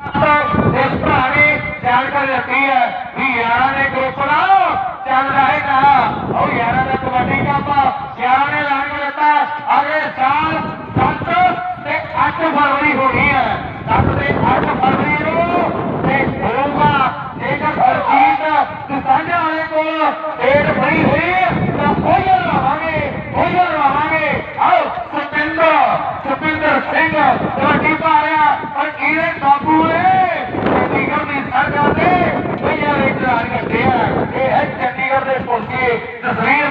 ਇਸ ਭਰਾ ਨੇ ਜਾਣਕਾਰੀ ਦਿੱਤੀ ਹੈ ਵੀ ਯਾਰਾਂ ਦੇ ਗਰੁੱਪ ਨਾਲ ਚੱਲ ਰਹੇਗਾ ਉਹ ਯਾਰਾਂ ਦਾ ਕਬੱਡੀ ਕੱਪ ਯਾਰਾਂ ਨੇ ਐਲਾਨ ਕਰ ਦਿੱਤਾ ਅਗਲੇ ਸਾਲ 7 ਤੇ 8 ਫਰਵਰੀ ਹੋਣੀ ਹੈ 7 ਤੇ 8 ਫਰਵਰੀ ਨੂੰ ਤੇ ਹੋਊਗਾ ਜੇਕਰ ਹਰਜੀਤ ਕਿਸਾਨਾਂ ਵਾਲੇ ਕੋਲ ਡੇਟ ਫਰੀ ਹੋਈ ਤਾਂ ਉਹ ਲਵਾਵਾਂਗੇ ਉਹ ਲਵਾਵਾਂਗੇ ਆਓ ਸਤਿੰਦਰ ਸਤਿੰਦਰ ਸਿੰਘ ਔਰ ਕੀਰਤ ਬਾਬੂ ਨੇ ਚੰਡੀਗੜ੍ਹ ਦੀ ਸਰਕਾਰ ਦੇ ਭਈਆ ਦੇ ਇਤਰਾਜ਼ ਕਰਦੇ ਆ ਇਹ ਹੈ ਚੰਡੀਗੜ੍ਹ ਦੇ ਪੁਲਸੀਏ। ਤਸਵੀਰ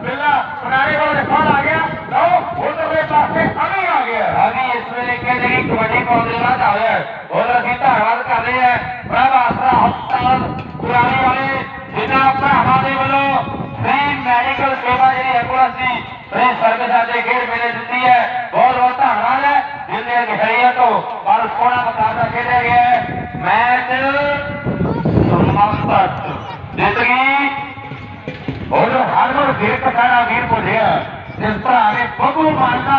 ਬਿੱਲਾ ਪੁਰਾਣੇ ਕੋਲ ਰਿਕਾਰਡ ਆ ਗਿਆ ਲਓ ਉਧਰਲੇ ਪਾਸੇ ਅਮੀ ਆ ਗਿਆ ਅਮੀ ਇਸ ਵੇਲੇ ਕਹਿੰਦੇ ਕਿ ਕਬੱਡੀ ਪਾਉਣ ਦੇ ਬਾਅਦ ਆਇਆ ਹੋਰ ਅਸੀਂ ਧੰਨਵਾਦ ਕਰਦੇ ਆ ਪ੍ਰਭ ਆਸਰਾ ਹਸਪਤਾਲ ਪੁਰਾਣੇ ਵਾਲੇ ਜਿਨ੍ਹਾਂ ਭਰਾਵਾਂ ਦੇ ਵੱਲੋਂ ਫ੍ਰੀ ਮੈਡੀਕਲ ਸੇਵਾ ਜਿਹੜੀ ਐਂਬੂਲੈਂਸ ਦੀ ਫ੍ਰੀ ਸਰਵਿਸ ਸਾਡੇ ਖੇਡ ਮੇਲੇ ਦਿੱਤੀ ਹੈ ਬਹੁਤ ਬਹੁਤ ਧੰਨਵਾਦ ਹੈ ਜਿੰਨੇ ਗਹਿਰੀਆਂ ਤੋਂ ਪਰ ਸੋਹਣਾ ਮੁਕਾਬਲਾ ਖੇਡਿਆ ਗਿਆ ਹੈ ਮੈਚ ਸਮਾਪਤ ਜਿੱਤਗੀ ਉਹਨੂੰ ਹਰਮਨ ਵੀਰ ਕਸਾਣਾ ਵੀਰ ਬੋਲਿਆ ਜਿਸ ਭਰਾ ਨੇ ਬੱਬੂ ਮਾਰਦਾ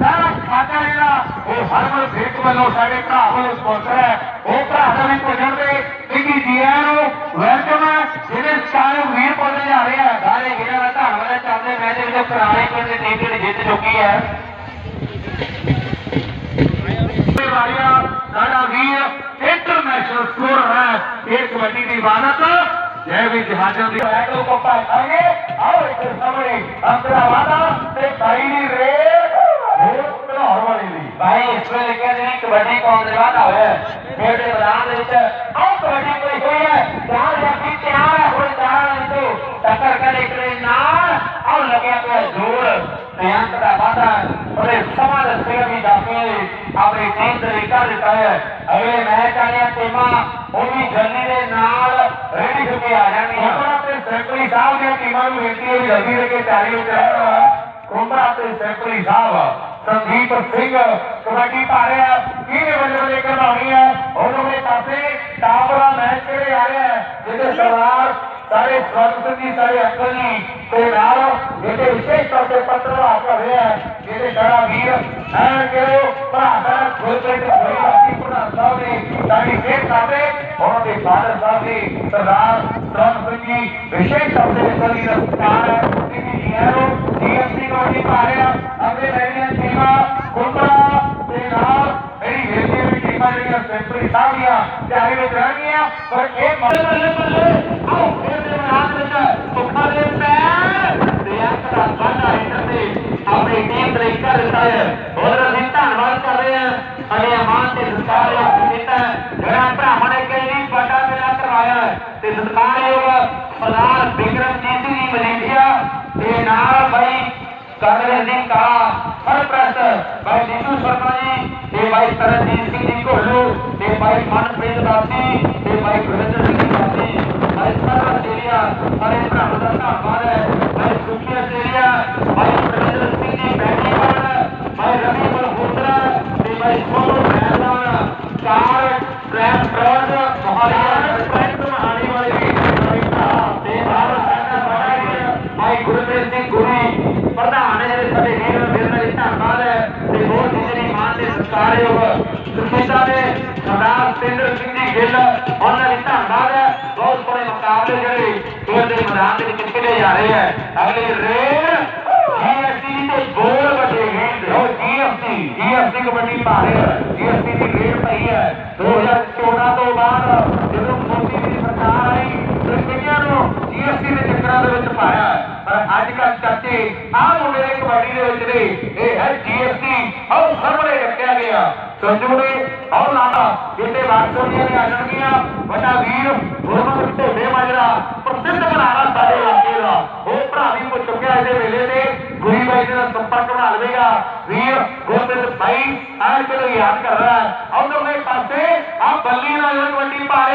ਸਾਰਾ ਖਾਤਾ ਜਿਹੜਾ ਉਹ ਹਰਮਨ ਵੀਰ ਵੱਲੋਂ ਸਾਡੇ ਭਰਾ ਵੱਲੋਂ ਸਪਾਂਸਰ ਹੈ। ਉਹ ਭਰਾ ਦਾ ਵੀ ਭੋਜਨ ਦੇ ਕਿਉਂਕਿ ਜੀਆਂ ਨੂੰ ਵੈਲਕਮ ਹੈ। ਜਿਹੜੇ ਸਾਰੇ ਵੀਰ ਬੋਲੇ ਜਾ ਰਹੇ ਆ। ਸਾਰੇ ਵੀਰਾਂ ਦਾ ਧੰਨਵਾਦ ਹੈ। ਚੱਲਦੇ ਮੈਚ ਦੇ ਵਿੱਚ। ਪੁਰਾਣੇ ਪਿੰਡ ਦੀ ਟੀਮ ਜਿਹੜੀ ਜਿੱਤ ਚੁੱਕੀ ਹੈ। ਵਾਲੀਆ ਸਾਡਾ ਵੀਰ ਇੰਟਰਨੈਸ਼ਨਲ ਸਕੋਰਰ ਹੈ। ਇਹ ਕਬੱਡੀ ਦੀ ਇਬਾਦਤ ਜੈ ਵੀ ਜਹਾਜ਼ਾਂ ਦੀ ਐਟੋ ਕੋ ਪਾਵਾਂਗੇ ਆਓ ਇੱਕ ਸਾਹਮਣੇ। ਅੰਤਰਾ ਵਾਦਾ ਤੇ ਭਾਈ ਦੀ ਰੇਡ। ਭਾਈ ਇਸ ਵੇਲੇ ਕਹਿੰਦੇ ਨੇ ਕਬੱਡੀ ਪਾਉਣ ਦੇ ਬਾਅਦ ਹੋਇਆ ਖੇਡ ਦੇ ਮੈਦਾਨ ਦੇ ਵਿੱਚ ਆਓ ਕਬੱਡੀ ਕੋਈ ਹੋਈ ਹੈ ਚਾਰ ਜਾਫੀ ਤਿਆਰ ਹੈ ਹੁਣ ਚਾਰਾਂ ਨੇ ਤੋਂ ਟੱਕਰ ਕਰ ਇੱਕ ਦੇ ਨਾਲ ਆਓ ਲੱਗਿਆ ਪਿਆ ਜ਼ੋਰ ਤੇ ਅੰਤ ਦਾ ਵਾਦਾ ਉਹਨੇ ਸਮਾਂ ਦੱਸਿਆ ਵੀ ਜਾਫੀ ਆਪਣੀ ਟੀਮ ਦੇ ਲਈ ਕਰ ਦਿੱਤਾ ਹੈ ਅਗਲੇ ਮੈਚ ਵਾਲੀਆਂ ਟੀਮਾਂ ਉਹ ਵੀ ਜਲਦੀ ਦੇ ਨਾਲ ਰੈਡੀ ਹੋ ਕੇ ਆ ਜਾਣਗੀਆਂ ਕੋਮਰਾ ਤੇ ਸੈਕਟਰੀ ਸਾਹਿਬ ਦੀਆਂ ਟੀਮਾਂ ਨੂੰ ਬੇਨਤੀ ਹੈ ਵੀ ਜਲਦੀ ਦੇ ਕੇ ਤਿਆਰੀ ਵਿੱਚ ਰਹਿਣ ਕੋਮਰਾ ਤੇ ਸੈਕਟਰੀ ਸਾਹਿਬ ਸੰਦੀਪ ਸਿੰਘ ਕਬੱਡੀ ਪਾ ਰਿਹਾ ਕਿਹਨੇ ਬੱਲੇ ਬੱਲੇ ਕਰਵਾਉਣੀ ਹੈ? ਉਹਦੇ ਪਾਸੇ ਟਾਪਰਾ ਮੈਚ ਕਿਹੜੇ ਆ ਰਿਹਾ ਜਿਹਦੇ ਸਰਦਾਰ ਸਾਰੇ ਸਵਾਗਤ ਜੀ ਸਾਰੇ ਅੰਕਲ ਜੀ ਤੇ ਨਾਲ ਇਹਦੇ ਵਿਸ਼ੇਸ਼ ਤੌਰ ਤੇ ਪੱਤਰਵਾਰ ਕਰ ਰਿਹਾ ਹੈ ਜਿਹਦੇ ਸਾਡਾ ਵੀਰ ਐ ਕਿਹੋ ਭਰਾ ਦਾ ਗੁਰਪ੍ਰੀਤ ਗੋਈਵਾਸੀ ਪ੍ਰਧਾਨ ਸਾਹਿਬ ਨੇ, ਸਾਡੀ ਖੇਡ ਕਰਦੇ। ਉਹਨਾਂ ਦੇ ਫਾਦਰ ਸਾਹਿਬ ਜੀ ਸਰਦਾਰ ਸਰਨ ਜੀ ਵਿਸ਼ੇਸ਼ ਤੌਰ ਤੇ ਅੰਕਲ ਜੀ ਦਾ ਸਤਿਕਾਰ ਹੈ ਕਿ ਜੀਆਂ ਨੂੰ ਜੀਐਮਸੀ ਪਾ ਰਿਹਾ ਅਗਲੇ ਟੀਮਾਂ ਜਿਹੜੀਆਂ ਸੈਂਟਰੀ ਸਾਹਿਬ ਦੀਆਂ ਤਿਆਰੀ ਵਿੱਚ ਰਹਿਣਗੀਆਂ ਪਰ ਇਹ ਬੱਲੇ ਬੱਲੇ ਆਓ, ਫਿਰ ਦੇ ਮੈਦਾਨ ਵਿੱਚ ਸੁੱਖਾ ਦੇ ਪੈਰ। ਤੇ ਅੰਕ ਦਾ ਵਾਧਾ ਇੰਦਰ ਤੇ ਆਪਣੀ ਟੀਮ ਲਈ ਕਰ ਦਿੱਤਾ ਹੈ। ਹੋਰ ਅਸੀਂ ਧੰਨਵਾਦ ਕਰ ਰਹੇ ਹਾਂ। ਸਾਡੇ ਅਮਾਨ ਤੇ ਸਤਿਕਾਰਯੋਗ ਕੀਤਾ ਜਿਹੜਾ ਭਰਾਵਾਂ ਨੇ ਕਈ ਵੱਡਾ ਮੇਲਾ ਕਰਵਾਇਆ ਤੇ ਸਤਿਕਾਰਯੋਗ ਸਰਦਾਰ ਬਿਕਰਮਜੀਤ ਜੀ ਮਲੇਸ਼ੀਆ ਤੇ ਨਾਲ ਭਾਈ ਕਾਦਰ ਸਿੰਘ ਕਾ ਸਰਪ੍ਰਸਤ ਭਾਈ ਨੀਤੂ ਸ਼ਰਮਾ ਜੀ, ਤੇ ਭਾਈ ਤਰਨਜੀਤ ਸਿੰਘ ਜੀ ਘੋਲੂ, ਤੇ ਭਾਈ ਮਨਪ੍ਰੀਤ ਦਾਸੀ ਤੇ ਭਾਈ ਗੁਰਵਿੰਦਰ ਸਿੰਘ ਦਾਸੀ ਭਾਈ ਸਰਵ ਤੇਰੀਆ ਸਾਰੇ ਭਰਾਵਾਂ ਦਾ ਧੰਨਵਾਦ ਹੈ। ਭਾਈ ਸੁਖੀ ਤੇਰੀਆ ਭਾਈ ਪ੍ਰਵਿੰਦਰ ਸਿੰਘ ਜੀ ਬੈਠੀਵਾਲ ਭਾਈ ਰਵੀ ਮਲਹੋਤਰਾ ਤੇ ਭਾਈ ਸੋਨੂ ਮਹਿਲਵਾਨ ਚਾਰ ਟ੍ਰੈਕ ਟ੍ਰੋਡ ਮਹਾਰਾਜ ਟ੍ਰੈਕ ਮਹਾਣੀ ਵਾਲੇ ਵੀ। ਭਾਈ ਭਰਾ ਤੇ ਨਾਲ ਸਾਡਾ ਭਾਈ ਭਾਈ ਗੁਰਪ੍ਰੀਤ ਸਿੰਘ ਗੁਰੀ ਪ੍ਰਧਾਨ ਹੈ ਜਿਹੜੇ ਸਾਡੇ ਵੀਰ ਵੀਰ ਦਾ ਧੰਨਵਾਦ ਹੈ ਤੇ ਹੋਰ ਜਿੰਨੇ ਮਾਨ ਦੇ ਸਤਿਕਾਰਯੋਗ ਸੁਖੀਤਾ ਦੇ ਸਰਦਾਰ ਸਤਿੰਦਰ ਸਿੰਘ ਜੀ ਗਿੱਲ ਉਹਨਾਂ ਦੀ ਧੰਨਵਾਦ ਹੈ। ਬਹੁਤ ਬੜੇ ਮੁਕਾਬਲੇ ਜਿਹੜੇ ਖੇਡ ਦੇ ਮੈਦਾਨ ਦੇ ਵਿੱਚ ਖੇਡੇ ਜਾ ਰਹੇ ਹੈ। ਅਗਲੀ ਰੇਡ ਜੀਐਸਟੀ ਤੇ ਗੋਲ ਵੱਜੇ ਗਏ ਜੀਐਸਟੀ ਜੀਐਸਟੀ ਕਬੱਡੀ ਪਾ ਜੀਐਸਟੀ ਦੀ ਰੇਡ ਪਈ ਹੈ। 2014 ਤੋਂ ਬਾਅਦ ਜਦੋਂ ਮੋਦੀ ਦੀ ਸਰਕਾਰ ਆਈ ਤੇ ਕਈਆਂ ਨੂੰ ਜੀਐਸਟੀ ਦੇ ਚੱਕਰਾਂ ਦੇ ਵਿੱਚ ਪਾਇਆ। ਪਰ ਅੱਜ ਕੱਲ੍ਹ ਚਾਚੇ, ਆਹ ਮੁੰਡੇ ਦੇ ਕਬੱਡੀ ਦੇ ਵਿੱਚ ਨੇ ਇਹ ਹੈ ਜੀਐਸਟੀ ਆਹ ਸਾਹਮਣੇ ਰੱਖਿਆ ਗਿਆ। ਸੰਜੂੜੇ ਆਹ ਲਾਣਾ ਜਿੱਤੇ ਵਾਰਸੋਨੀਆਂ ਨੇ ਆ ਵੱਡਾ ਵੀਰ ਗੁਰਮਤਿ ਢੋਡੇ ਮਾਜਰਾ, ਪ੍ਰਸਿੱਧ ਬਣਾਣਾ ਸਾਡੇ ਇਲਾਕੇ ਦਾ। ਉਹ ਭਰਾ ਵੀ ਪੁੱਛ ਚੁੱਕਿਆ ਇਹਦੇ ਵੇਲੇ ਤੇ। ਗੁਰੀ ਬਾਈ ਦੇ ਸੰਪਰਕ ਬਣਾ ਲਵੇਗਾ। ਵੀਰ ਗੁਰਮਤਿ ਬਾਈ ਆਹ ਕਿਲੋ ਯਾਦ ਕਰ ਰਿਹਾ ਹੈ। ਉਧਰਲੇ ਪਾਸੇ ਆ ਬੱਲੀ ਨਾਲ ਇਹ ਕਬੱਡੀ ਪਾ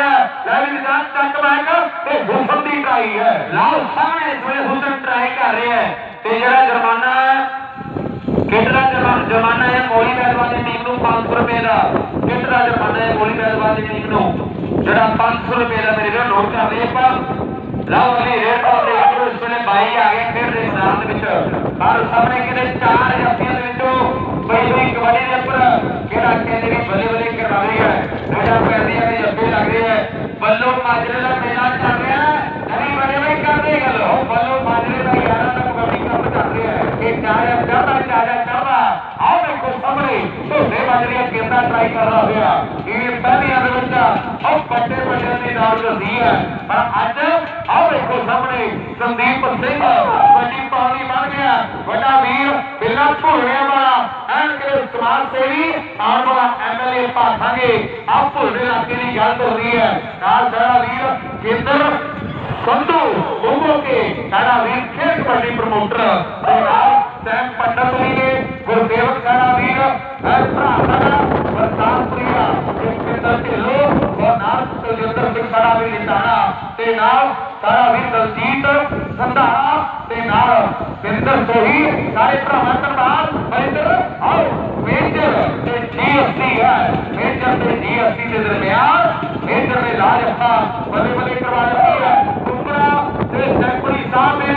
ਲੈ ਵੀ ਨਿਸ਼ਾਨ ਚੱਕ ਬੈਕ ਤੇ ਹੁਸਨ ਦੀ ਟਰਾਈ ਹੈ। ਲਾਓ ਸਾਹਮਣੇ ਇਸ ਹੁਸਨ ਟਰਾਈ ਕਰ ਰਿਹਾ ਹੈ। ਤੇ ਜਿਹੜਾ ਜੁਰਮਾਨਾ ਹੈ ਜੁਰਮਾਨਾ? ਹੈ ਮੋਲੀ ਪਹਿਲਵਾਨ ਦੀ ਟੀਮ ਨੂੰ 500 ਰੁਪਏ ਦਾ। ਕਿੰਨਾ ਜੁਰਮਾਨਾ ਹੈ ਮੋਲੀ ਪਹਿਲਵਾਨ ਦੀ ਟੀਮ ਨੂੰ? ਜਿਹੜਾ 500 ਰੁਪਏ ਦਾ ਮੇਰੇ ਨਾਲ ਨੋਟ ਕਰ ਲਈ ਆਪਾਂ। ਲਓ ਅਗਲੀ ਰੇਟ ਆਫ ਦੇ ਇਸ ਵੇਲੇ ਬਾਈ ਆ ਗਏ। ਵਿੱਚ। ਪਰ ਸਾਹਮਣੇ ਕਿਤੇ ਚਾਰ ਜਾਫੀਆਂ ਦੇ ਵਿੱਚੋਂ ਬਈ ਕਬੱਡੀ ਦੇ ਉੱਪਰ ਕਿਹੜਾ ਕਹਿੰਦੇ ਵੀ ਬੱਲੇ ਬੱਲੇ ਕਰਵਾਵੇਗਾ ਜਿਹੜਾ ਪੈਂਦੀਆਂ ਦੇ ਜੱਫੇ ਲੱਗ ਹੈ। ਬੱਲੋ ਮਾਜਰੇ ਦਾ ਮੇਲਾ ਚੱਲ ਰਿਹਾ ਨਹੀਂ ਨਵੀਂ ਬੜੇ ਬਈ ਕਰਦੇ ਗੱਲ। ਉਹ ਬੱਲੋ ਮਾਜਰੇ ਦਾ ਯਾਰਾਂ ਦਾ ਕਬੱਡੀ ਕੱਪ ਚੱਲ ਰਿਹਾ ਹੈ। ਇਹ ਚਾਰ ਚੜਦਾ ਚਾਰਿਆ ਦੇਖੋ ਸਾਹਮਣੇ। ਢੋਲੇ ਮਾਜਰੀਆ ਕਿੰਨਾ ਟਰਾਈ ਕਰਦਾ ਹੋਇਆ। ਇਹ ਪਹਿਲੀਆਂ ਦੇ ਵਿੱਚ ਉਹ ਵੱਡੇ ਵੱਡੇ ਦੀ ਦੌੜ ਦਸੀ ਹੈ। ਪਰ ਅੱਜ ਆਓ ਦੇਖੋ ਸਾਹਮਣੇ, ਸੰਦੀਪ ਸਿੰਘ, ਵੱਡੀ ਪਾਉਣੀ ਬਣ ਗਿਆ। ਵੱਡਾ ਵੀਰ, ਬਿੱਲਾ ਭੁੱਲਿਆ ਵਾਲਾ। ਐਨ ਕਿ ਸਮਾਜ ਸੇਵੀ ਆਉਣ ਵਾਲਾ ਐਮਐਲਏ ਭਾਖਾਂਗੇ ਆਪ ਭੁੱਲੇ ਇਲਾਕੇ ਦੀ ਗੱਲ ਹੋ ਰਹੀ ਹੈ। ਨਾਲ ਸਾਡਾ ਵੀਰ ਕੇਂਦਰ ਸੰਧੂ ਲੋਗੋ ਕੇ ਸਾਡਾ ਵੀਰ ਖੇਡ ਕਬੱਡੀ ਪ੍ਰਮੋਟਰ ਤੇ ਨਾਲ ਸੈਮ ਪੰਡਤ ਜੀ ਨੇ। ਗੁਰਦੇਵ ਸਾਡਾ ਵੀਰ ਐ ਭਰਾ ਸਾਡਾ ਵਰਤਾਨ ਪ੍ਰਿਆ। ਜਸਵਿੰਦਰ ਢਿੱਲੋਂ ਔਰ ਨਾਲ ਸੁਖਜਿੰਦਰ ਸਿੰਘ ਸਾਡਾ ਵੀਰ ਲਿਤਾਣਾ ਤੇ ਨਾਲ ਸਾਡਾ ਵੀਰ ਦਲਜੀਤ ਸੰਧਾਰਾ ਤੇ ਨਾਲ ਬਿੰਦਰ ਸੋਹੀ, ਸਾਰੇ ਭਰਾਵਾਂ ਧੰਨਵਾਦ। ਬਰਿੰਦਰ ਆਓ, ਮੇਜਰ ਤੇ ਜੀਐਸਟੀ ਹੈ। ਮੇਜਰ ਤੇ ਜੀਐਸਟੀ ਦੇ ਦਰਮਿਆਨ, ਮੇਜਰ ਨੇ ਲਾਜ ਅੱਖਾਂ ਬੱਲੇ ਬੱਲੇ ਕਰਵਾ ਦਿੱਤੀ ਹੈ ਕੁੰਬੜਾ ਤੇ ਸੈਂਪੜੀ ਸਾਹਿਬ ਨੇ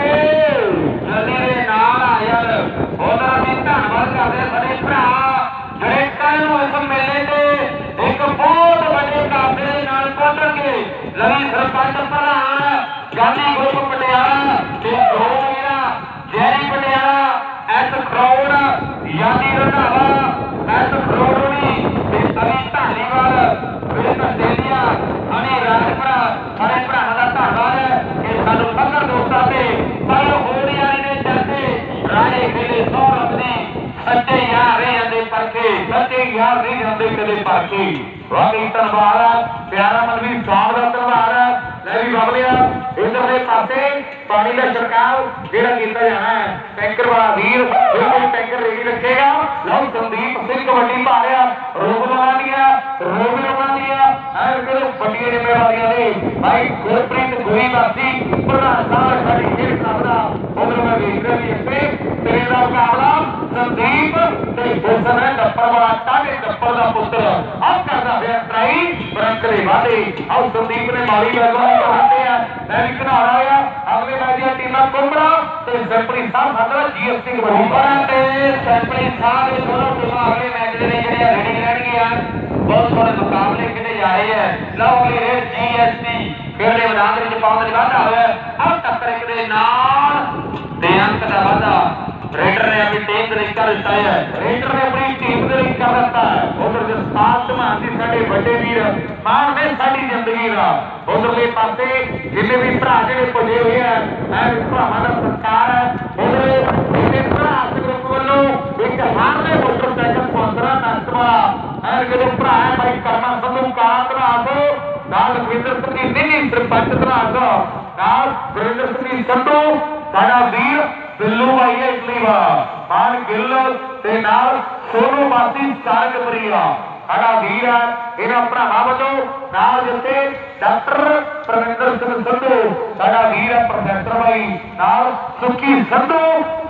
ਜਲਦੀ ਦੇ ਨਾਲ ਆ ਯਾਰ ਉਹਦਾ ਵੀ ਧੰਨਵਾਦ ਕਰਦੇ ਹਾਂ ਸਾਡੇ ਭਰਾ ਜਿਹੜੇ ਕੱਲ ਨੂੰ ਇਸ ਮੇਲੇ ਤੇ ਇੱਕ ਬਹੁਤ ਵੱਡੇ ਕਾਫਲੇ ਦੇ ਨਾਲ ਪਹੁੰਚਣਗੇ ਸਰਪੰਚ ਪ੍ਰਧਾਨ, ਗਾਂਧੀ ਗਰੁੱਪ ਪਟਿਆਲਾ ਤੇ ਦੋ ਮੇਰਾ, ਜੈਰੀ ਪਟਿਆਲਾ, ਐਸ ਕਰੋੜ ਯਾਦੀ ਰੰਧਾਵਾ, ਐਸ ਕਰੋੜਣੀ ਤੇ ਅਲੀ ਢਾਲੀਵਾਲ ਵਿਰਨ ਸੇਲੀਆ ਅਣੀ ਰਾਜਪੁਰਾ ਸਾਰੇ ਭਰਾਵਾਂ ਦਾ ਧੰਨਵਾਦ ਹੈ ਕਿ ਸਾਨੂੰ ਫਕਰ ਦੋਸਤਾਂ ਤੇ ਪਰ ਹੋਣੀ ਵਾਲੀ ਨੇ ਚਰਚੇ ਰਾਏ ਖੇਲੇ ਸੌਰਵ ਦੀ ਸੱਚੇ ਯਾਰ ਰਹੇ ਜਾਂਦੇ ਯਾਰ ਨਹੀਂ ਜਾਂਦੇ ਕਦੇ ਪਰਖੇ ਵਾਕਈ ਧੰਨਵਾਦ ਹੈ ਪਿਆਰਾ ਮਨਵੀਰ ਸਵਾਗਤ ਦਾ ਧੰਨਵਾਦ ਹੈ ਲੈ ਵੀ ਬਬਲਿਆ ਇਧਰਲੇ ਪਾਸੇ ਪਾਣੀ ਦਾ ਛਿੜਕਾਅ ਜਿਹੜਾ ਕੀਤਾ ਜਾਣਾ ਹੈ। ਟੈਂਕਰ ਵਾਲਾ ਵੀਰ ਬਿਲਕੁਲ ਟੈਂਕਰ ਰੇਡੀ ਰੱਖੇਗਾ। ਲਓ ਸੰਦੀਪ ਸਿੰਘ ਕਬੱਡੀ ਪਾ ਰਿਹਾ ਰੋਗ ਲਗਾਉਂਦੀਆਂ ਰੋਗ ਲਗਾਉਂਦੀਆਂ ਐ ਕਿਹੜੇ ਵੱਡੀਆਂ ਜ਼ਿੰਮੇਵਾਰੀਆਂ ਦੇ ਭਾਈ ਗੁਰਪ੍ਰੀਤ ਗੋਈ ਵਾਸੀ ਪ੍ਰਧਾਨ ਸਾਹਿਬ ਸਾਡੀ ਖੇਡ ਦਾ ਉਧਰ ਮੈਂ ਵੇਖ ਰਿਹਾ ਵੀ ਇੱਥੇ ਤੇਰੇ ਦਾ ਮੁਕਾਬਲਾ ਸੰਦੀਪ ਤੇ ਹੁਸਨ ਹੈ ਡੱਪਰ ਵਾਲਾ ਟਾਢੇ ਡੱਪਰ ਦਾ ਪੁੱਤਰ। ਆਹ ਕਰਦਾ ਹੋਇਆ ਟਰਾਈ ਬਰੰਕ ਦੇ ਵਾਦੇ ਆਹ ਸੰਦੀਪ ਨੇ ਮਾਰੀ ਬੈਲਵਾਨੀ ਕਰਦੇ ਆ। ਮੈਂ ਵੀ ਘਨਾੜਾ ਆ ਅਗਲੇ ਮੈਚ ਦੀਆਂ ਟੀਮਾਂ ਕੁੰਬੜਾ ਤੇ ਸੈਂਪੜੀ ਸਾਹਿਬ ਸਾਡਾ ਜੀਐਸਟੀ ਕੁੰਬੜਾ ਤੇ ਸੈਂਪੜੀ ਸਾਹਿਬ ਦੇ ਦੋਨੋਂ ਟੀਮਾਂ ਅਗਲੇ ਮੈਚ ਦੇ ਲਈ ਜਿਹੜੀਆਂ ਰੈਡੀ ਰਹਿਣਗੀਆਂ। ਬਹੁਤ ਸੋਹਣੇ ਮੁਕਾਬਲੇ ਕਿਤੇ ਰਹੇ ਹੈ। ਲਓ ਅਗਲੀ ਰੇਡ ਜੀਐਸਟੀ ਖੇਡੇ ਮੈਦਾਨ ਦੇ ਵਿੱਚ ਪਾਉਣ ਦੇ ਵਾਧਾ ਹੋਇਆ। ਆਹ ਟੱਕਰ ਦੇ ਨਾਲ ਤੇ ਅੰਕ ਦਾ ਵਾਧਾ। ਰੇਡਰ ਨੇ ਆਪਣੀ ਟੀਮ ਦੇ ਲਈ ਕਰ ਦਿੱਤਾ ਹੈ। ਰੇਡਰ ਨੇ ਆਪਣੀ ਟੀਮ ਦੇ ਲਈ ਕਰ ਦਿੱਤਾ ਉਧਰ ਜਸਪਾਲ ਧਮਾਨ ਦੀ ਸਾਡੇ ਵੱਡੇ ਵੀਰ, ਮਾਣ ਨੇ ਸਾਡੀ ਜ਼ਿੰਦਗੀ ਦਾ। ਉਧਰਲੇ ਪਾਸੇ ਜਿੰਨੇ ਵੀ ਭਰਾ ਜਿਹੜੇ ਪੁੱਜੇ ਹੋਏ ਆ ਐ ਭਰਾਵਾਂ ਦਾ ਸਤਿਕਾਰ ਹੈ। ਉਧਰਲੇ ਇਹਨੇ ਭਰਾ ਗਰੁੱਪ ਵੱਲੋਂ ਇੱਕ ਹਾਰਲੇ ਮੋਟਰਸਾਈਕਲ ਸਪਾਂਸਰਾਂ ਤਖਤਵਾ ਐ ਜਦੋਂ ਭਰਾ ਹੈ ਭਾਈ ਕਰਮਾ ਸੰਧੂ ਕਾਂਤ ਰਾਸੋ ਨਾਲ ਰਵਿੰਦਰ ਸਿੰਘ ਜੀ ਨੀਲੀ ਸਰਪੰਚ ਰਾਸੋ ਨਾਲ ਵਰਿੰਦਰ ਸਿੰਘ ਸੰਧੂ, ਸਾਡਾ ਵੀਰ ਬਿੱਲੂ ਭਾਈ ਹੈ ਇਟਲੀ ਮਾਨ ਗਿੱਲ ਤੇ ਨਾਲ ਸੋਨੂ ਬਾਸੀ ਸਾਰਗ ਸਾਡਾ ਵੀਰ ਹੈ, ਇਹਨਾਂ ਭਰਾਵਾਂ ਵੱਲੋਂ ਨਾਲ ਜਿੱਤੇ ਡਾਕਟਰ ਪ੍ਰਵਿੰਦਰ ਸਿੰਘ ਸੰਧੂ, ਸਾਡਾ ਵੀਰ ਹੈ ਪ੍ਰੋਫੈਸਰ ਭਾਈ ਨਾਲ ਸੁੱਕੀ ਸੰਧੂ,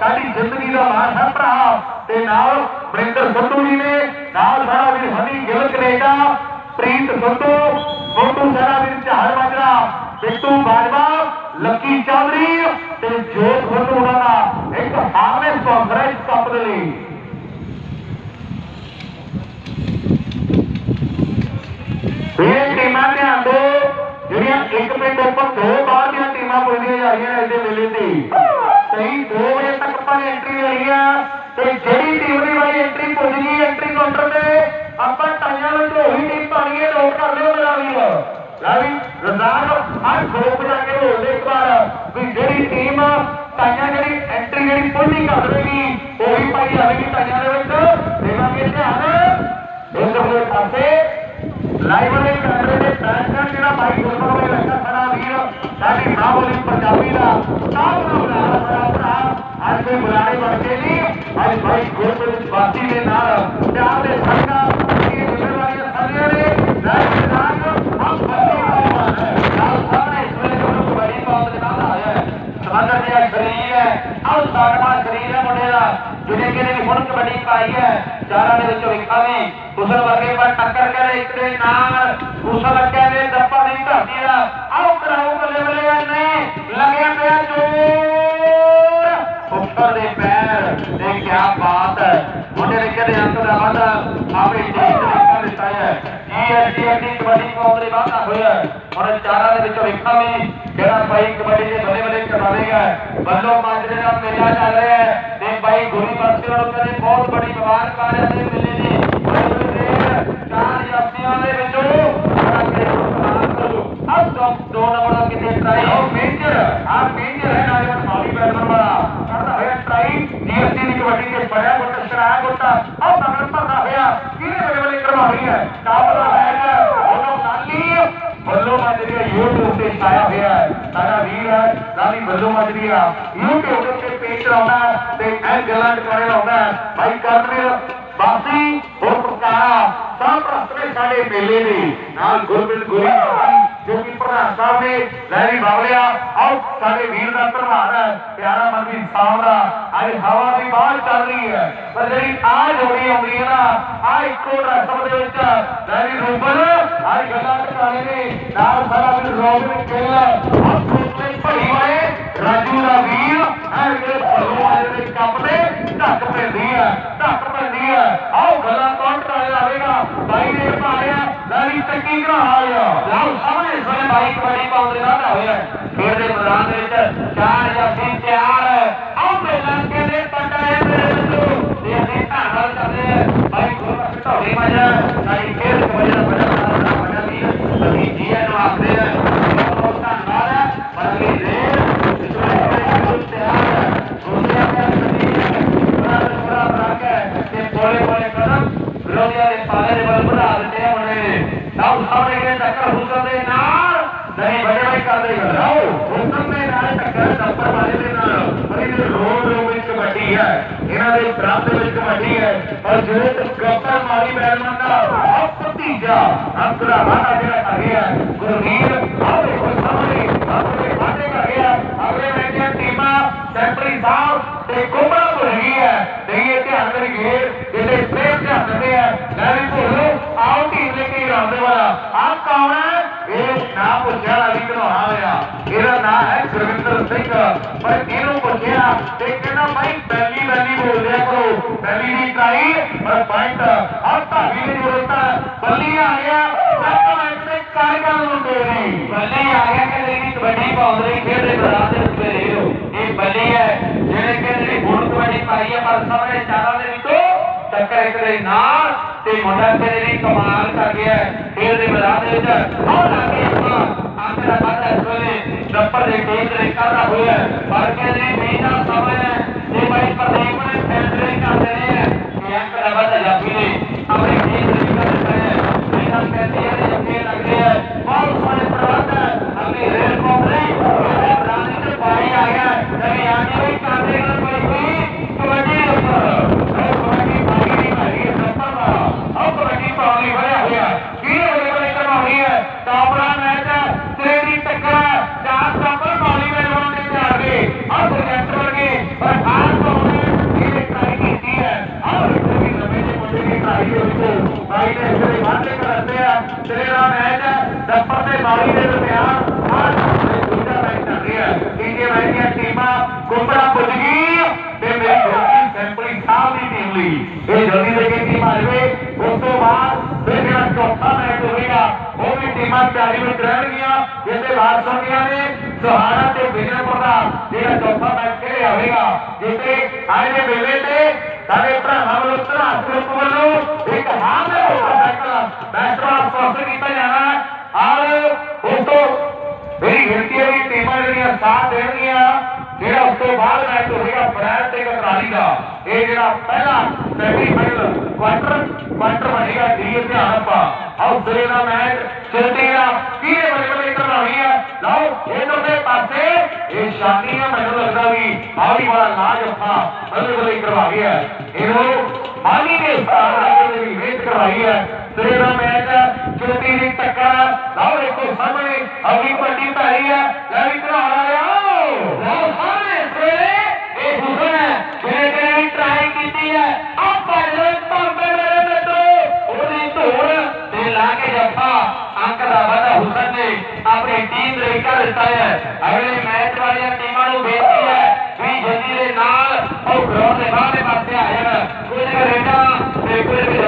ਸਾਡੀ ਜ਼ਿੰਦਗੀ ਦਾ ਮਾਣ ਹੈ ਭਰਾ ਤੇ ਨਾਲ ਬਰਿੰਦਰ ਸੰਧੂ ਜੀ ਨੇ, ਨਾਲ ਸਾਡਾ ਵੀਰ ਹਨੀ ਗਿੱਲ ਕੈਨੇਡਾ ਪ੍ਰੀਤ ਸੰਧੂ ਮੋਟੂ ਸਾਡਾ ਵੀਰ ਝਾੜ ਮਾਜਰਾ ਬਿੱਟੂ ਬਾਜਵਾ, ਲੱਕੀ ਚੌਧਰੀ ਤੇ ਜੋਤ ਸੰਧੂ ਉਹਨਾਂ ਦਾ ਇੱਕ ਹਾਰਲੇ ਸਪਾਂਸਰ ਕੱਪ ਦੇ ਲਈ। ਇਹ ਟੀਮਾਂ ਦੇ ਆਂਦੇ ਜਿਹੜੀਆਂ ਇੱਕ ਪਿੰਡ ਉੱਪਰ ਦੋ ਬਾਹਰ ਦੀਆਂ ਟੀਮਾਂ ਪੁੱਜਦੀਆਂ ਜਾ ਰਹੀਆਂ ਨੇ ਇਹਦੇ ਮੇਲੇ ਦੀ ਸਹੀ 2 ਵਜੇ ਤੱਕ ਆਪਾਂ ਨੇ ਐਂਟਰੀ ਲਈ ਆ, ਤੇ ਜਿਹੜੀ ਟੀਮ ਦੀ ਵਾਰੀ ਐਂਟਰੀ ਪੁੱਜ ਗਈ ਐਂਟਰੀ ਕਾਊਂਟਰ ਤੇ ਆਪਾਂ ਟਾਈਆਂ ਵਿੱਚ ਉਹੀ ਟੀਮ ਪਾਣੀ ਹੈ ਕਰ ਲਿਓ ਮੇਰਾ ਵੀਰ ਲੈ ਵੀ ਰਜ਼ਾਕ ਆ ਖੋਪ ਜਾ ਕੇ ਹੋ ਇੱਕ ਵਾਰ। ਵੀ ਜਿਹੜੀ ਟੀਮ ਟਾਈਆਂ ਜਿਹੜੀ ਐਂਟਰੀ ਜਿਹੜੀ ਪੁੱਜੀ ਕਰ ਦੇਗੀ, ਉਹੀ ਪਾਈ ਜਾਵੇਗੀ ਟਾਈਆਂ ਦੇ ਵਿੱਚ। ਦੇਵਾਂਗੇ ਧਿਆਨ। ਇਧਰਲੇ ਪਾਸੇ ਲਾਈਵ ਵਾਲੇ ਕੈਮਰੇ ਦੇ ਪ੍ਰੈਸ਼ਰ ਜਿਹੜਾ ਬਾਈ ਗੁਰਮੁਖ ਨੇ ਲੱਗਾ ਖੜਾ ਵੀਰ, ਸਾਡੀ ਮਾਂ ਬੋਲੀ ਪੰਜਾਬੀ ਦਾ ਸਾਹ ਦਾ ਬੁਲਾਰਾ ਸਾਡਾ ਅੱਜ ਕੋਈ ਬੁਲਾਰੇ ਬਣ ਕੇ ਨਹੀਂ, ਅੱਜ ਬਾਈ ਗੁਰਮੁਖ ਵਾਸੀ ਦੇ ਨਾਲ ਪਿਆਰ ਦੇ ਸੰਗਾ ਇਹ ਜ਼ਿੰਮੇਵਾਰੀਆਂ ਸਾਰੀਆਂ ਨੇ ਲਾਈਵ ਰਾਜ ਆਪ ਬੱਤੀ ਆਇਆ ਹੈ ਨਾਲ ਸਾਹਮਣੇ ਇਸ ਵੇਲੇ ਤੁਹਾਨੂੰ ਬੜੀ ਬਾਤ ਦੇ ਨਾਲ ਆਇਆ ਹੈ ਸਮਾਦਰ ਜਿਹੜਾ ਸਰੀਰ ਹੈ ਆਹ ਸਾਡਾ ਸਰੀਰ ਹੈ ਮੁੰਡੇ ਦਾ ਜਿਹਨੇ ਹੁਣ ਕਬੱਡੀ ਪਾਈ ਹੈ, ਚਾਰਾਂ ਦੇ ਵਿੱਚੋਂ ਵੇਖਾਂਗੇ ਉਸਲ ਵਰਗੇ ਪਰ ਟੱਕਰ ਕਰੇ, ਇੱਕ ਦੇ ਨਾਲ ਉਸਲ ਕਹਿੰਦੇ ਦੱਪਾ ਨਹੀਂ ਧਰਤੀ ਦਾ ਆਓ ਕਰਾਓ ਬੱਲੇ ਬੱਲੇ ਨਹੀਂ ਲੱਗਿਆ ਪਿਆ ਜੋਰ। ਉੱਪਰ ਦੇ ਪੈਰ ਤੇ ਕੀ ਬਾਤ ਹੈ। ਮੁੰਡੇ ਨੇ ਕਹਿੰਦੇ ਅੰਤ ਦਾ ਵਾਦਾ ਆਪੇ ਟੀਮ ਦੇ ਦਿੱਤਾ ਹੈ। ਇਹ ਐਡੀ ਕਬੱਡੀ ਪਾਉਣ ਦੇ ਵਾਧਾ ਹੋਇਆ ਹੁਣ ਚਾਰਾਂ ਦੇ ਵਿੱਚੋਂ ਵੇਖਾਂ ਜਿਹੜਾ ਬਾਈ ਕਬੱਡੀ ਦੇ ਬੱਲੇ ਬੱਲੇ ਕਰਵਾਵੇਗਾ ਬੱਲੋ ਮਾਜਰੇ ਦਾ ਮੇਲਾ ਚੱਲ ਰਿਹਾ ਹੈ। ਤੇ ਬਾਈ ਗੁਰੀ ਬਖਸ਼ ਉਹਨਾਂ ਨੇ ਬਹੁਤ ਬੜੀ ਮੁਬਾਰਕਬਾਦ ਹੈ ਤੇ ਮੇਲੇ ਚਾਰ ਜਾਤੀਆਂ ਦੇ ਵਿੱਚੋਂ ਬੜਾ ਕੇ ਪ੍ਰਦਾਨ ਕਰੋ। ਅਬ ਤੋਂ ਦੋ ਨੰਬਰ ਕਿਤੇ ਟਰਾਈ ਆਓ ਮੇਜਰ ਆ ਮੇਜਰ ਹੈ ਨਾਲ ਮਾਲੀ ਬੈਟਰ ਵਾਲਾ। ਕਰਦਾ ਦੀ ਕਬੱਡੀ ਤੇ ਫੜਿਆ ਗੁੱਟ ਛੜਾਇਆ ਗੁੱਟ। ਆਹ ਨਗਰ ਭਰਦਾ ਹੋਇਆ ਕਿਹਨੇ ਵੇਲੇ ਵੇਲੇ ਕਰਵਾਉਣੀ ਹੈ? ਟਾਪ ਦਾ ਉਹਨੂੰ ਨਾਲੀ ਬੱਲੋ ਮਾਜਰੀਆ YouTube ਤੇ ਛਾਇਆ ਹੋਇਆ ਹੈ। ਸਾਡਾ ਵੀਰ ਹੈ, ਨਾਲੀ ਬੱਲੋ ਮਾਜਰੀਆ YouTube ਦੇ ਉੱਤੇ ਪੇਜ ਲਾਉਂਦਾ ਹੈ ਤੇ ਇਹ ਗੱਲਾਂ ਟਕਾਰੇ ਲਾਉਂਦਾ ਹੈ। ਭਾਈ ਕਰਨਵੀਰ ਬਾਸੀ ਹੋਰ ਪ੍ਰਕਾਰਾ ਸਭ ਰਸਤੇ ਸਾਡੇ ਮੇਲੇ ਦੇ ਨਾਲ ਗੁਰਬਿੰਦ ਗੁਰੀ ਜੋ ਕਿ ਪ੍ਰਧਾਨ ਸਾਹਿਬ ਨੇ ਲੈਰੀ ਬਾਵਲਿਆ ਆਓ, ਸਾਡੇ ਵੀਰ ਦਾ ਧੰਨਵਾਦ ਹੈ, ਪਿਆਰਾ ਮਨਵੀਰ ਸਾਹਮਣਾ ਅੱਜ ਹਵਾ ਦੀ ਬਾਹਰ ਚੱਲ ਰਹੀ ਹੈ, ਪਰ ਜਿਹੜੀ ਆ ਜੋੜੀ ਆਉਂਦੀ ਹੈ ਨਾ ਆ ਇੱਕੋ ਰਸਮ ਦੇ ਵਿੱਚ ਲੈਰੀ ਰੂਬਲ ਅੱਜ ਗੱਲਾਂ ਟਿਕਾਣੇ ਨੇ। ਨਾਲ ਸਾਡਾ ਵੀਰ ਰੋਬਿਨ ਗਿੱਲ ਆਹ ਕੋਟਲੇ ਭੜੀ ਵਾਲੇ ਰਾਜੂ ਦਾ ਵੀਰ ਇਹ ਜਿਹੜੇ ਭਲੂ ਦੇ ਕੱਪ ਢੱਕ ਪੈਂਦੀ ਹੈ ਢੱਕ ਪੈਂਦੀ ਹੈ ਆਓ ਗੱਲਾਂ ਕੌਣ ਟਾਲੇ ਆਵੇਗਾ ਬਾਈ ਨੇ ਮਾਰਿਆ ਲੈਰੀ ਚੱਕੀ ਘਰਾ ਆਇਆ ਲਓ, ਸਾਹਮਣੇ ਇਸ ਬਾਈ ਕਬੱਡੀ ਪਾਉਣ ਦੇ ਹੋਇਆ ਹੈ। ਖੇਡ ਦੇ ਮੈਦਾਨ ਦੇ ਵਿੱਚ ਚਾਰ ਜਾਤੀ ਤਿਆਰ। ਹੈ। ਆਓ ਮੇਲਾ ਪਟਾਏ ਮੇਰੇ ਵਿੱਚੋਂ। ਤੇ ਅਸੀਂ ਧੰਨਵਾਦ ਕਰਦੇ ਹਾਂ ਬਾਈ ਗੁਰਬਖਸ਼ ਢੋਲੇ ਮਾਜਾ ਸਾਡੀ ਖੇਡ ਕਬੱਡੀ ਦਾ ਬੜਾ ਬੜਾ ਬੜਾ ਵੀ ਅਸੀਂ ਜੀਐਨ ਨੂੰ ਆਖਦੇ ਹਾਂ ਬਹੁਤ ਬਹੁਤ ਧੰਨਵਾਦ ਹੈ ਪਰ ਅਗਲੀ ਰੇਲ ਇਸ ਵੇਲੇ ਬਿਲਕੁਲ ਤਿਆਰ ਹੈ ਗੁਰਦਿਆਂ ਪਿਆਰ ਸਦੀ ਹੈ ਬੜਾ ਬੜਾ ਬਰਾਕ ਹੈ ਤੇ ਬੋਲੇ ਬੋਲੇ ਕਦਮ ਵਿਰੋਧੀਆਂ ਦੇ ਪਾਲੇ ਦੇ ਬਲ ਵਧਾ ਦਿੱਤੇ ਆ ਉਹਨੇ ਲਓ ਸਾਹਮਣੇ ਕਿਹਨੇ ਟੱਕਰ ਹੁਸਨ ਦੇ ਨਾਲ ਨਹੀਂ ਬੜੇ ਬੜੇ ਕਰਦੇ ਗੱਲ ਲਓ ਹੁਸਨ ਦੇ ਨਾਲ ਟੱਕਰ ਨੰਬਰ ਵਾਲੇ ਦੇ ਨਾਲ ਪਰ ਇਹ ਰੋਡ ਰੋਡ ਵਿੱਚ ਕਬੱਡੀ ਹੈ ਇਹਨਾਂ ਦੇ ਬਰਾਤ ਦੇ ਵਿੱਚ ਕਬੱਡੀ ਹੈ ਪਰ ਜਿਹੜੇ ਗੱਪਰ ਮਾਰੀ ਬੈਲਮਨ ਦਾ ਆਹ ਭਤੀਜਾ ਅੰਕਰਾ ਰਾਣਾ ਜਿਹੜਾ ਆ ਗਿਆ ਗੁਰਵੀਰ ਆਹ ਦੇਖੋ ਸਾਹਮਣੇ ਆਪਣੇ ਵਾਟੇ ਕਰ ਗਿਆ ਅਗਲੇ ਮੈਚਾਂ ਟੀਮਾਂ ਸੈਂਟਰੀ ਸਾਹਿਬ ਤੇ ਕੋਬਰਾ ਹੋ ਰਹੀ ਹੈ। ਤੇ ਇਹ ਧਿਆਨ ਕਰੀਏ ਇਹਦੇ ਪ੍ਰੇਮ ਧਿਆਨ ਦਿੰਦੇ ਆ। ਲੈ ਵੀ ਭੋਲੋ ਆਓ ਟੀਮ ਲੈ ਕੇ ਆਉਂਦੇ ਵਾਲਾ। ਆਹ ਕੌਣ ਹੈ? ਇਹ ਨਾਮ ਪੁੱਛਿਆ ਵਾਲਾ ਵੀ ਘਨੌਣਾ ਹੋਇਆ। ਇਹਦਾ ਨਾਮ ਹੈ ਗੁਰਵਿੰਦਰ ਸਿੰਘ। ਪਰ ਇਹਨੂੰ ਪੁੱਛਿਆ ਤੇ ਕਹਿੰਦਾ, ਭਾਈ, ਬੈਲੀ ਬੈਲੀ ਬੋਲਦਿਆ ਕਰੋ। ਬੈਲੀ ਦੀ ਟਰਾਈ ਪਰ ਪੁਆਇੰਟ, ਆਹ ਧਾਵੀ ਦੀ ਜ਼ਰੂਰਤ ਹੈ ਬੱਲੀ ਆ ਗਿਆ ਸੱਤ ਮਿੰਟ ਦੇ ਕਾਰਗਲ ਨੂੰ ਦੇ ਰਹੀ ਬੱਲੇ ਆ ਗਿਆ ਕਿ ਜਿਹੜੀ ਕਬੱਡੀ ਪਾਉਂਦੇ ਨੇ ਖੇਡ ਦੇ ਮੈਦਾਨ ਦੇ ਵਿੱਚ ਵੇਲੇ ਹੋ। ਇਹ ਬੱਲੇ ਹੈ, ਜਿਹੜੇ ਕਿ ਜਿਹੜੀ ਹੁਣ ਕਬੱਡੀ ਪਾਈ ਹੈ ਪਰ ਸਾਹਮਣੇ ਚਾਰਾਂ ਦੇ ਵਿੱਚੋਂ ਟੱਕਰ ਇੱਕ ਦੇ ਨਾਲ ਤੇ ਮੁੰਡਾ ਤੇ ਜਿਹੜੀ ਕਮਾਲ ਕਰ ਗਿਆ ਖੇਡ ਦੇ ਮੈਦਾਨ ਦੇ ਵਿੱਚ ਆਉਣ ਲੱਗੇ ਆਖਰਾ ਬਾਤ ਇਸ ਵੇਲੇ ਨੰਬਰ ਦੇ ਟੀਮ ਦੇ ਕਰਦਾ ਹੋਇਆ ਪਰ ਕਹਿੰਦੇ ਵੀ ਦਾ ਸਮਾਂ ਹੈ। ਤੇ ਬਾਈ ਪ੍ਰਦੀਪ ਨੇ ਫੈਸਲੇ ਕਰਦੇ ਨੇ ਕਿ ਅੰਕ ਦਾ ਜਾਪੀ ਨੇ ਆਪਣੀ ਟੀਮ ਦੇ ਕਰ ਦਿੱਤਾ ਹੈ। ਇਹਨਾਂ ਕਹਿੰਦੇ ਆ ਜੱਫੇ ਲੱਗਦੇ ਆ ਬਹੁਤ ਸਾਰੇ ਪ੍ਰਬੰਧ ਹੈ। ਅਗਲੀ ਰੇਲ ਕੋਪਰੀ ਇਹਦੇ ਆ ਗਿਆ ਤੇ ਆਂਟੀ ਨੇ ਤੇ ਵਿਜਨਪੁਰ ਦਾ ਜਿਹੜਾ ਚੌਥਾ ਮੈਚ ਖੇਡਿਆ ਹੋਵੇਗਾ ਜਿੱਥੇ ਅੱਜ ਦੇ ਵੇਲੇ ਤੇ, ਸਾਡੇ ਭਰਾਵਾਂ ਵੱਲੋਂ ਧਰਾ ਗਰੁੱਪ ਵੱਲੋਂ ਇੱਕ ਹਾਮੇ ਮੋਟਰਸਾਈਕਲ ਬੈਟਰਾ ਸਪਾਂਸਰ ਕੀਤਾ ਜਾਣਾ ਔਰ ਉਸ ਤੋਂ ਮੇਰੀ ਗਿਣਤੀ ਹੈ ਵੀ ਟੀਮਾਂ ਜਿਹੜੀਆਂ ਸਾਥ ਦੇਣਗੀਆਂ, ਜਿਹੜਾ ਉਸ ਤੋਂ ਬਾਅਦ ਮੈਚ ਹੋਵੇਗਾ ਬਰੈਡ ਤੇ ਕਟਰਾਲੀ ਦਾ। ਇਹ ਜਿਹੜਾ ਪਹਿਲਾ ਸੈਮੀਫਾਈਨਲ ਕੁਆਟਰ ਕੁਆਟਰ ਬਣੇਗਾ ਡੀਏ ਧਿਆਨ ਆਪਾਂ ਆਓ ਦਾ ਮੈਚ ਚੱਲਦੇਗਾ ਕਿਹਦੇ ਬੜੇ ਬੜੇ ਕਰਵਾਉਣੀ ਹੈ ਲਓ ਇਧਰ ਦੇ ਪਾਸੇ। ਇਹ ਸ਼ਾਨੀ ਹੈ ਮੈਨੂੰ ਲੱਗਦਾ ਵੀ ਮਾਲੀ ਵਾਲਾ ਨਾ ਜੱਫਾ ਬੱਲੇ ਬੱਲੇ ਕਰਵਾ ਗਿਆ ਇਹਨੂੰ ਮਾਲੀ ਦੇ ਸਾਹਮਣੇ ਵੀ ਮਿਹਨਤ ਕਰਵਾਈ ਹੈ। ਸਿਰੇ ਦਾ ਮੈਚ ਚੋਟੀ ਦੀ ਟੱਕਰ ਲਓ, ਦੇਖੋ ਸਾਹਮਣੇ, ਅਗਲੀ ਪੱਟੀ ਧਾਰੀ ਹੈ ਲੈ ਵੀ ਘਰਾ ਲਿਆ ਲਓ ਸਾਹਮਣੇ ਸਵੇਰੇ ਇਹ ਹੁਸਨ ਹੈ ਜਿਹੜੇ ਕਿ ਟਰਾਈ ਕੀਤੀ ਹੈ ਆ ਭੱਜੋ ਪੰਬੇ ਮੇਰੇ ਮਿੱਤਰੋ ਉਹਦੀ ਧੂੜ ਤੇ ਲਾ ਕੇ ਜੱਫਾ ਅੰਕ ਦਾ ਵਾਧਾ ਹੁਸਨ ਨੇ ਆਪਣੀ ਟੀਮ ਲਈ ਕਰ ਦਿੱਤਾ ਹੈ ਅਗਲੇ ਮੈਚ ਵਾਲੀਆਂ ਟੀਮਾਂ ਨੂੰ ਬੇਨਤੀ ਹੈ ਵੀ ਜਲਦੀ ਦੇ ਨਾਲ ਉਹ ਗਰਾਊਂਡ ਦੇ ਬਾਹਰਲੇ ਪਾਸੇ ਆ ਜਾਣ। ਕੁਝ ਰੇਡਾਂ ਤੇ ਕੁਝ ਵੀ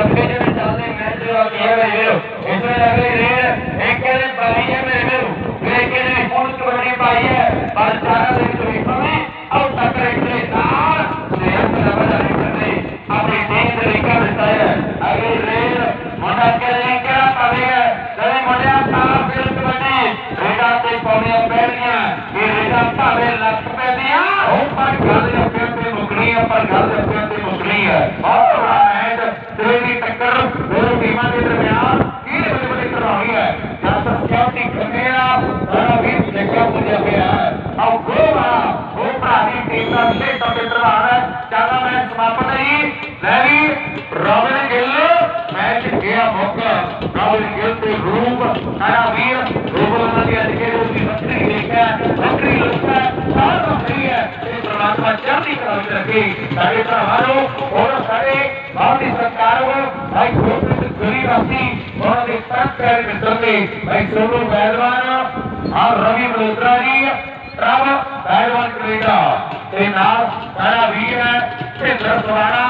ਰੋਬਿਨ ਤੇ ਰੂਪ ਸਾਰਾ ਵੀਰ ਰੂਪ ਉਹਨਾਂ ਦੀ ਅੱਜ ਕੇ ਦੀ ਬੱਕਰੀ ਦੇਖਿਆ ਬੱਕਰੀ ਲੁੱਟਾ ਸਾਰਾ ਸਹੀ ਹੈ, ਇਹ ਪ੍ਰਮਾਤਮਾ ਚੜ੍ਹਦੀ ਕਲਾ ਵਿੱਚ ਰੱਖੇ। ਸਾਡੇ ਭਰਾਵਾਂ ਨੂੰ ਹੋਰ ਸਾਡੇ ਬਹੁਤ ਹੀ ਸਤਿਕਾਰਯੋਗ ਭਾਈ ਗੋਬਿੰਦ ਗਰੀ ਵਾਸੀ ਉਹਨਾਂ ਦੇ ਸੰਤ ਪਿਆਰੇ ਮਿੱਤਰ ਨੇ ਭਾਈ ਸੋਨੂ ਪਹਿਲਵਾਨ ਆ ਰਵੀ ਮਲੋਤਰਾ ਜੀ ਪ੍ਰਭ ਪਹਿਲਵਾਨ ਕੈਨੇਡਾ। ਤੇ ਨਾਲ ਸਾਡਾ ਵੀਰ ਹੈ ਭਿੰਦਰ ਸਵਾਣਾ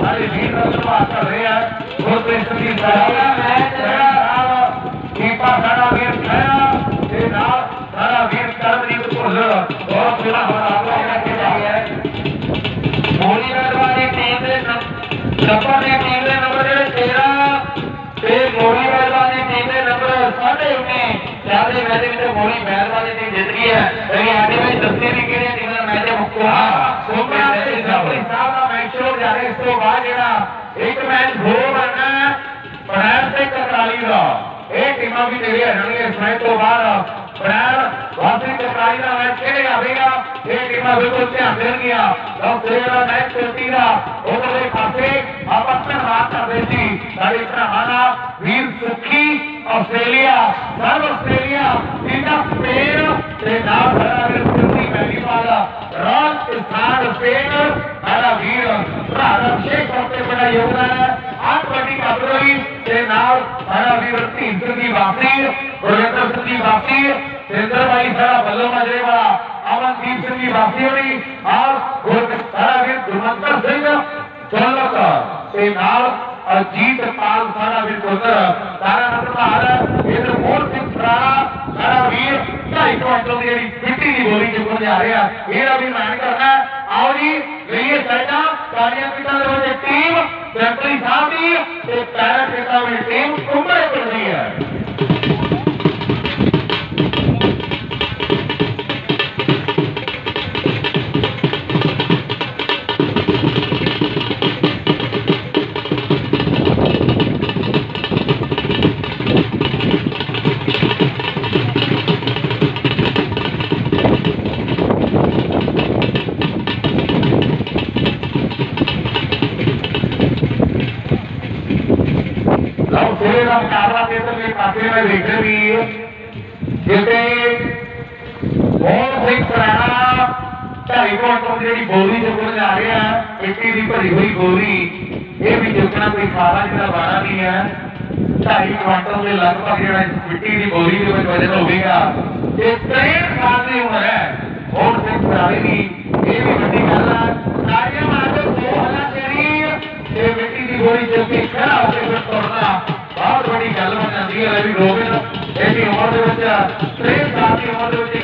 ਸੇਵਰਾ ਸਾਡੇ ਵੀਰ ਦਾ ਸੁਭਾਅ ਕਰ ਰਿਹਾ ਗੁਰਪ੍ਰੀਤ ਸਿੰਘ ਸਾਡਾ ਮੈਚ ਜਿਹੜਾ ਨਾਲ ਕੀਪਾ ਸਾਡਾ ਵੀਰ ਖੈਰਾ ਤੇ ਨਾਲ ਸਾਡਾ ਵੀਰ ਕਰਮਜੀਤ ਭੁੱਲਰ। ਬਹੁਤ ਸੋਹਣਾ ਮੁਕਾਬਲਾ ਜਿਹੜਾ ਖੇਡਿਆ ਗਿਆ ਹੈ। ਮੋਲੀ ਵੈਲਵਾਨੀ ਟੀਮ ਦੇ ਨੰਬਰ ਦੀ ਟੀਮ ਦੇ ਨੰਬਰ ਜਿਹੜੇ 13 ਤੇ ਮੋਲੀ ਵੈਲਵਾਨੀ ਟੀਮ ਦੇ ਨੰਬਰ 19 ਚਾਰੇ ਮੈਚ ਵਿੱਚ ਮੋਲੀ ਵੈਲਵਾਨੀ ਟੀਮ ਜਿੱਤ ਗਈ ਹੈ। ਲੇਕਿਨ ਆਡੇ ਵਿੱਚ ਦੱਸੇ ਮੈਚ ਹੋ ਬਣਨਾ ਹੈ ਤੇ ਕਕਰਾਲੀ ਦਾ। ਇਹ ਟੀਮਾਂ ਵੀ ਨੇੜੇ ਆ ਜਾਣਗੀਆਂ ਤੋਂ ਬਾਅਦ। ਬਰੈਲ ਵਾਸੀ ਕਕਰਾਲੀ ਦਾ ਮੈਚ ਕਿਹੜੇ ਆਵੇਗਾ ਇਹ ਟੀਮਾਂ ਬਿਲਕੁਲ ਧਿਆਨ ਦੇਣਗੀਆਂ। ਲਓ ਦਾ ਮੈਚ ਚੋਟੀ ਦਾ। ਉਧਰਲੇ ਪਾਸੇ ਆਪਾਂ ਧੰਨਵਾਦ ਕਰਦੇ ਸੀ ਸਾਡੇ ਭਰਾਵਾਂ ਦਾ, ਵੀਰ ਸੁਖੀ, ਆਸਟ੍ਰੇਲੀਆ, ਸਰਵ ਆਸਟ੍ਰੇਲੀਆ ਇੰਡਾ ਸਪੇਨ ਤੇ ਨਾਲ ਸਾਡਾ ਵੀਰ ਸੁਖੀ ਮੈਨੀਪਾਲ ਰਾਜ ਕਿਸਾਨ ਸਪੇਨ, ਸਾਡਾ ਵੀਰ, ਭਰਾ ਦਾ ਨੰਬਰਦਾਰ ਇਧਰ ਸਿੰਘ ਸਰਾਣਾ ਸਾਡਾ ਵੀਰ, ਢਾਈ ਕੁਆਂਟਲ ਦੀ ਜਿਹੜੀ ਮਿੱਟੀ ਦੀ ਬੋਰੀ ਚੁੱਕਣ ਜਾ ਰਿਹਾ। ਇਹਦਾ ਵੀ ਮਾਨ ਕਰਨਾ। ਆਓ ਜੀ, ਲਈਏ ਸਾਡਾ ਕਾਲੀਆਂ ਪਿੰਡਾਂ ਦੇ ਵਿੱਚ ਟੀਮ ਸੈਂਟਰੀ ਸਾਹਿਬ ਦੀ ਤੇ ਪੈਰਾ ਖੇਤਾਂ ਵਿੱਚ ਟੀਮ ਕੁੰਬੜੇ ਪਿੰਡੀ ਹੈ। ਜਿੱਤੇ ਬਹੁਤ ਸਿੰਘ ਸਰਾਣਾ ਢਾਈ ਕੁਆਂਟਲ ਜਿਹੜੀ ਬੋਰੀ ਚੁੱਕਣ ਜਾ ਰਿਹਾ ਮਿੱਟੀ ਦੀ ਭਰੀ ਹੋਈ ਬੋਰੀ ਇਹ ਵੀ ਚੁੱਕਣਾ ਕੋਈ ਖਾਲਾ ਜਿਹਦਾ ਬਾਣਾ ਨਹੀਂ ਹੈ, ਢਾਈ ਕੁਆਂਟਲ ਦੇ ਲਗਭਗ ਜਿਹੜਾ ਮਿੱਟੀ ਦੀ ਬੋਰੀ ਦੇ ਵਿੱਚ ਵਜਨ ਹੋਵੇਗਾ, ਇਹ 63 ਸਾਲ ਦੀ ਉਮਰ ਹੈ। ਬਹੁਤ ਸਿੰਘ ਸਰਾਣੇ ਦੀ ਇਹ ਵੀ ਵੱਡੀ ਗੱਲ ਹੈ। ਸਾਰੀਆਂ ਮਾਰਦੇ ਦੋ ਹਲਾ ਤੇਰੀ, ਇਹ ਮਿੱਟੀ ਦੀ ਬੋਰੀ ਚੁੱਕ ਕੇ ਖੜਾ ਹੋ ਕੇ ਫਿਰ ਤੁਰਨਾ, ਬਹੁਤ ਵੱਡੀ ਗੱਲ ਬਣ ਜਾਂਦੀ ਹੈ। ਵੀ ਰੋਬਿਨ ਦੇ ਵਿੱਚ 63